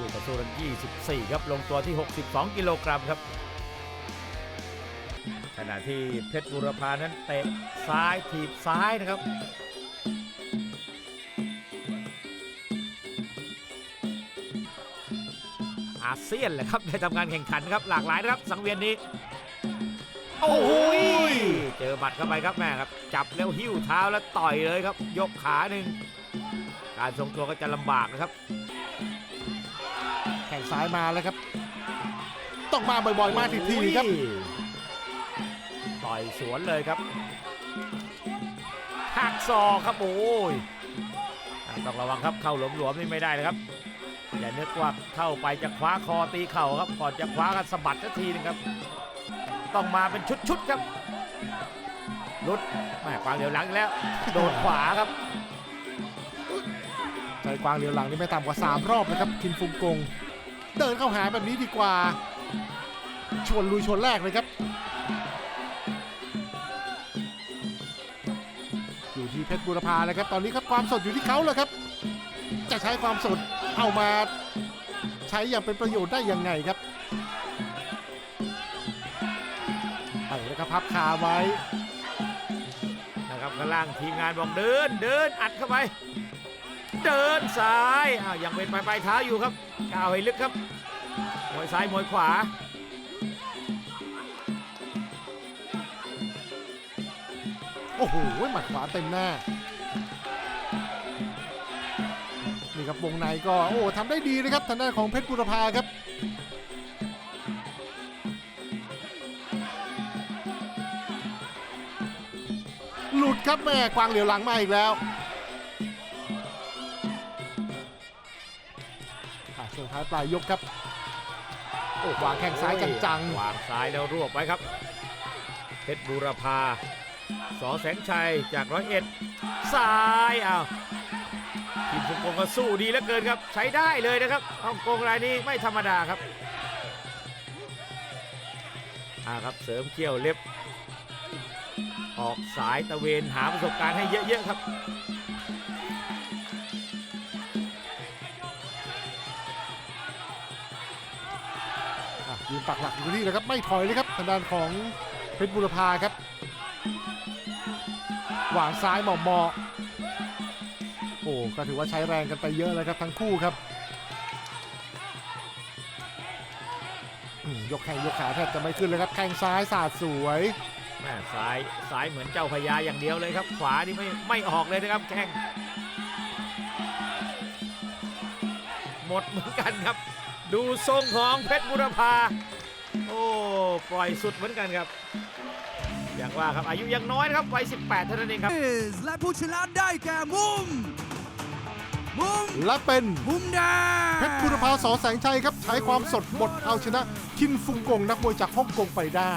คู่ต่อสู้นั้น24 ครับ ลงตัวที่ 62 กิโลกรัมครับ ขณะที่เพชรบุรพานั้นเตะซ้ายถีบซ้ายนะครับอาเซียนแหละครับได้ทำการแข่งขันครับหลากหลายนะครับสังเวียนนี้ โอ้โหยเจอบัตรเข้าไปครับแม่ครับ จับแล้วหิ้วเท้าแล้วต่อยเลยครับ ยกขาหนึ่งการทรงตัวก็จะลำบากนะครับ งซ้ายมาแล้วครับ ต้องมาบ่อยๆ มาทีๆครับ ต่อยสวนเลยครับหักศอกครับโอ้ยอะต้องระวังครับเข้าหลวมๆนี่ไม่ได้นะครับอย่านึกว่าเข้าไปจะคว้าคอตีเข่าครับ ก่อนจะคว้ากันสะบัดสักทีหนึงครับ ต้องมาเป็นชุดๆครับลุดแม่กวางเหลียวหลังอีกแล้ว โดนขวาครับใจกวางเหลียวหลังนี่ไม่ต่ำกว่า 3 รอบนะครับคินฟุงกง เดินเข้าหาแบบนี้ดีกว่า ชวนลุยชวนแรกเลยครับ อยู่ที่เพชรบุรพาแล้วครับ ตอนนี้ครับความสดอยู่ที่เขาแล้วครับ จะใช้ความสดเอามาใช้อย่างเป็นประโยชน์ได้ยังไงครับไปแล้วครับพับคาไว้นะครับข้างล่างทีมงานบอกเดินเดินอัดเข้าไป เดินซ้ายอ้าวยังเป็นปลายปลายเท้าอยู่ครับก้าวให้ลึกครับมวยซ้ายมวยขวาโอ้โหหมัดขวาเต็มหน้า นี่ครับวงในก็โอ้ทำได้ดีนะครับทางด้านของเพชรบุรพาครับหลุดครับแม่กวางเหลียวหลังมาอีกแล้ว อะช่วงท้ายปลายยกครับโอ้วางแข้งซ้ายจังวางซ้ายแล้วรวบไว้ครับเพชรบูรพาสอแสงชัยจากร้อยเอ็ดซ้ายอ้าวทีมฮ่องกงก็สู้ดีเหลือเกินครับ ใช้ได้เลยนะครับฮ่องกงรายนี้ไม่ธรรมดาครับอ่าครับเสริมเขี้ยวเล็บ ออกสายตะเวนหาประสบการณ์ให้เยอะๆครับ ยืนปักหลักอยู่ที่นะครับไม่ถอยเลยครับทางด้านของเพชรบุรพาครับหวางซ้ายหมอมอๆโอ้ก็ถือว่าใช้แรงกันไปเยอะเลยครับทั้งคู่ครับยกแข้งยกขาแทบจะไม่ขึ้นเลยครับแข้งซ้ายสาดสวยแม่ซ้ายซ้ายเหมือนเจ้าพญาอย่างเดียวเลยครับ ขวานี่ไม่ไม่ออกเลยนะครับแข้งหมดเหมือนกันครับ ดูทรงของเพชรบุรพา โอ้ ปล่อยสุดเหมือนกันครับ อย่างว่าครับอายุยังน้อยนะครับวัย 18 เท่านั้นเองครับ is และผู้ชนะได้แก่มุม มุม และเป็นมุมแดงเพชรบุรพาสอแสงชัยครับ ใช้ความสดบดเอาชนะคินฟุงกงนักมวยจากฮ่องกงไปได้